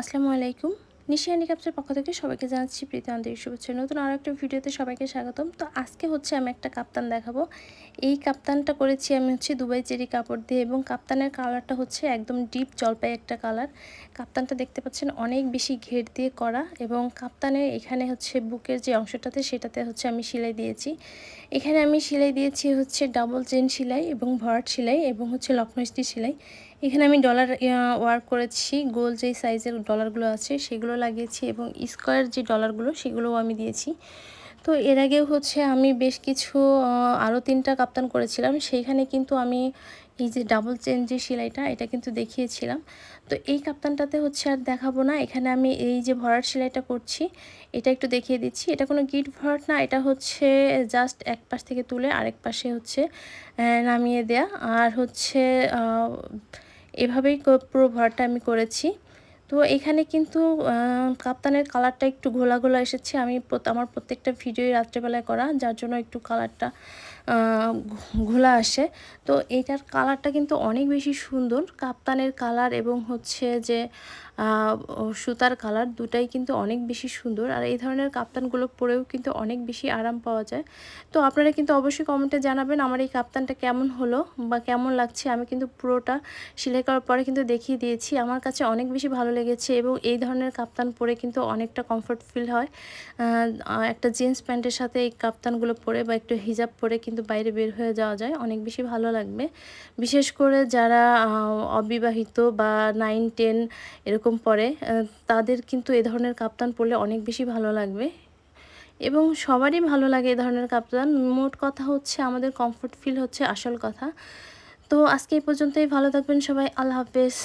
আসসালামু আলাইকুম। নিশিয়ানি কাপসের পক্ষ থেকে সবাইকে জানাচ্ছি প্রীতি আন্তরিক শুভেচ্ছা। নতুন আরও একটা ভিডিওতে সবাইকে স্বাগতম। তো আজকে হচ্ছে আমি একটা কাপ্তান দেখাবো। এই কাপ্তানটা করেছি আমি হচ্ছে দুবাই চেরি কাপড় দিয়ে এবং কাপ্তানের কালারটা হচ্ছে একদম ডিপ জলপাই একটা কালার। কাপ্তানটা দেখতে পাচ্ছেন অনেক বেশি ঘের দিয়ে করা এবং কাপ্তানের এখানে হচ্ছে বুকের যে অংশটাতে সেটাতে হচ্ছে আমি সেলাই দিয়েছি। এখানে আমি সেলাই দিয়েছি হচ্ছে ডাবল চেন সেলাই এবং ভরাট সেলাই এবং হচ্ছে লক্ষ্ণস্তি সেলাই। এখানে আমি ডলার ওয়ার্ক করেছি গোল যেই সাইজের ডলারগুলো আছে সেগুলো লাগিয়েছি এবং স্কোয়ার যে ডলারগুলো সেগুলোও আমি দিয়েছি। তো এর আগেও হচ্ছে আমি বেশ কিছু আরও তিনটা কাপ্তান করেছিলাম, সেইখানে কিন্তু আমি এই যে ডাবল চেন যে সেলাইটা, এটা কিন্তু দেখিয়েছিলাম। তো এই কাপ্তানটাতে হচ্ছে আর দেখাবো না, এখানে আমি এই যে ভরাট সেলাইটা করছি, এটা একটু দেখিয়ে দিচ্ছি। এটা কোনো গিট ভরাট না, এটা হচ্ছে জাস্ট এক পাশ থেকে তুলে আরেক পাশে হচ্ছে নামিয়ে দেয়া। আর হচ্ছে এভাবেই পুরো ভরাটা আমি করেছি। তো এখানে কিন্তু কাপ্তানের কালারটা একটু ঘোলা ঘোলা এসেছে। আমি আমার প্রত্যেকটা ভিডিওই রাত্রেবেলায় করা, যার জন্য একটু কালারটা ঘোলা আসে। তো এটার কালারটা কিন্তু অনেক বেশি সুন্দর। কাপ্তানের কালার এবং হচ্ছে যে সুতার কালার দুটাই কিন্তু অনেক বেশি সুন্দর। আর এই ধরনের কাপ্তানগুলো পরেও কিন্তু অনেক বেশি আরাম পাওয়া যায়। তো আপনারা কিন্তু অবশ্যই কমেন্টে জানাবেন, আমার এই কাপ্তানটা কেমন হলো বা কেমন লাগছে? আমি কিন্তু পুরোটা সেলাই করার পরে কিন্তু দেখিয়ে দিয়েছি। আমার কাছে অনেক বেশি ভালো লেগেছে এবং এই ধরনের কাপ্তান পরে কিন্তু অনেকটা কমফোর্ট ফিল হয়। একটা জিন্স প্যান্টের সাথে এই কাপ্তানগুলো পরে বা একটু হিজাব পরে কিন্তু বাইরে বের হয়ে যাওয়া যায়, অনেক বেশি ভালো লাগবে। বিশেষ করে যারা অবিবাহিত বা নাইন টেন এরকম পরে তাদের কিন্তু এ ধরনের কাপ্তান পরলে অনেক বেশি ভালো লাগবে। এবং সবারই ভালো লাগে এ ধরনের কাপ্তান। মোট কথা হচ্ছে আমাদের কমফোর্ট ফিল হচ্ছে আসল কথা। তো আজকে এই পর্যন্তই, ভালো থাকবেন সবাই, আল্লাহ হাফেজ।